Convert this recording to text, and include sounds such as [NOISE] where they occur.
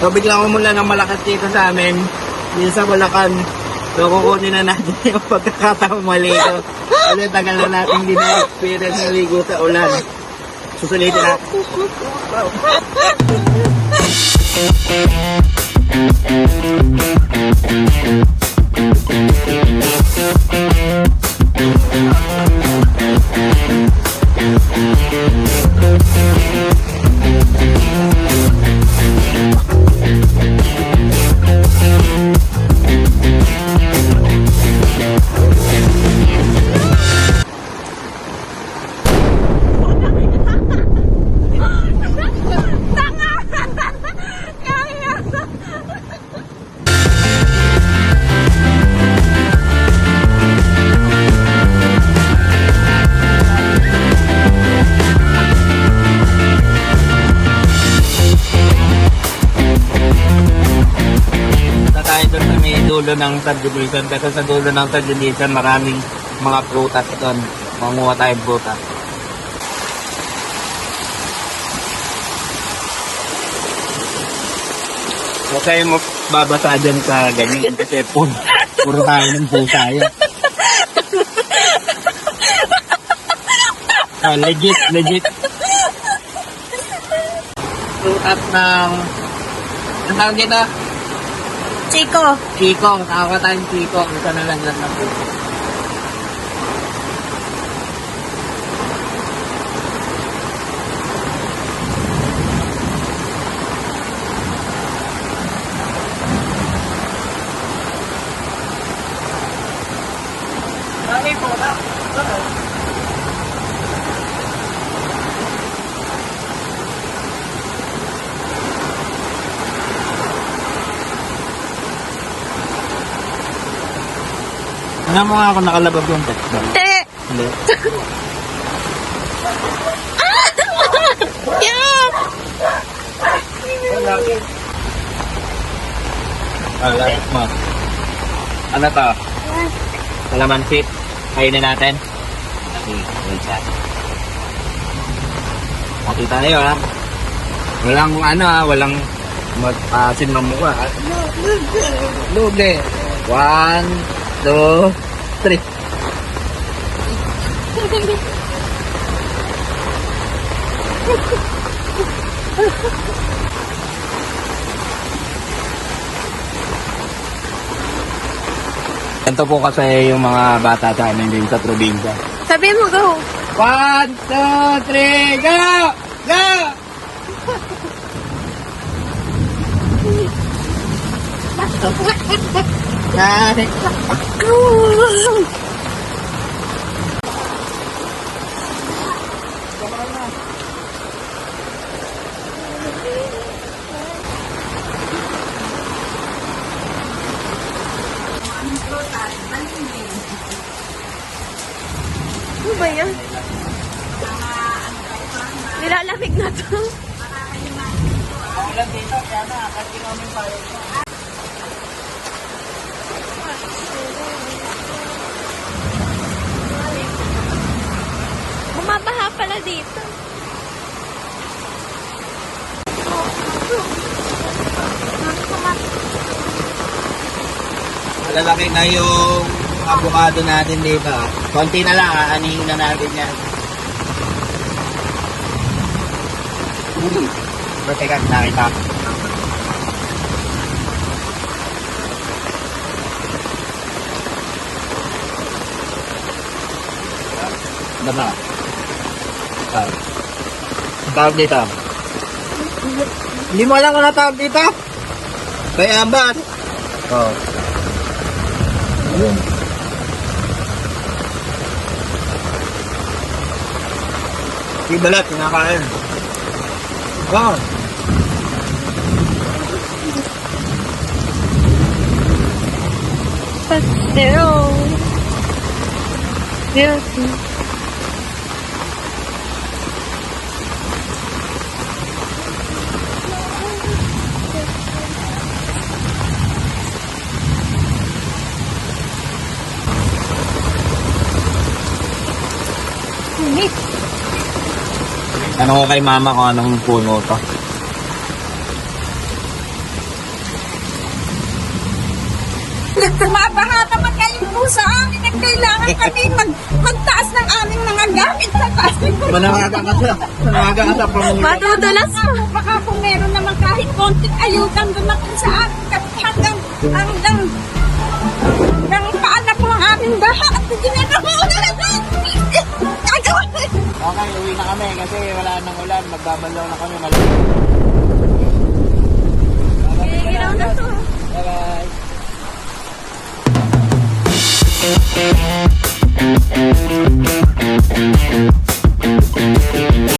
So biglang umulan ng malakas dito sa amin. Dito sa Bulacan. So kukunin na natin [LAUGHS] yung pagkakataon maligo. Kasi tagal na natin hindi na-experience ng ligo sa ulan. Susulitin na. Punta [LAUGHS] dulo ng subdivision kasi sa dulo ng subdivision maraming mga prutas doon. Manguha tayong prutas. Huwag kayo babasa dyan sa ganyan kasi puro, puro tayo ng pusa yan. Ah, legit, legit. Prutas ng... Ang tawag dito? Chico. Chico, tawag tayong Chico. Ito na lang lang ng puso. Ano mo nga ako nakalabag yung text doon? Te! Hindi. [LAUGHS] Yeah! Wala. mo. Ano to? Kalamansi. Kainin natin. Okay, wait siya. Pati tayo ha. Walang ano ha, walang mag-asin uh, mamukha ha. Lugi. One, two, three. Ito po kasi yung mga bata sa amin din sa probinsya. Sabi mo, go. One, two, three, go! Go! [LAUGHS] Nari. Ano ba yan? Nilalamig na to. Ilan dito? Kaya na, kasi namin pa Pala dito. Malalaki na yung avocado natin dito. Konti na lang, aanihin na natin yan. Pero teka, nakita. Ano ba? Ah. Tawag dito. Hindi mo alam kung ano tawag dito? Kaya ba? Oo. Oh. Ayun. Di balat, kinakain. Wow. Pero... Beauty. Tanong ko kay mama kung anong puno to. Nagtumabahata pa kayong pusa amin at kailangan kami mag, magtaas ng aming mga gamit sa taas. Manawagan ka sa, manawagan ka sa pamilya. Matutulas po. Baka kung meron naman kahit konting ayudan dumating sa amin hanggang, hanggang na kami kasi wala nang ulan. Magbabalaw na kami. Malamig.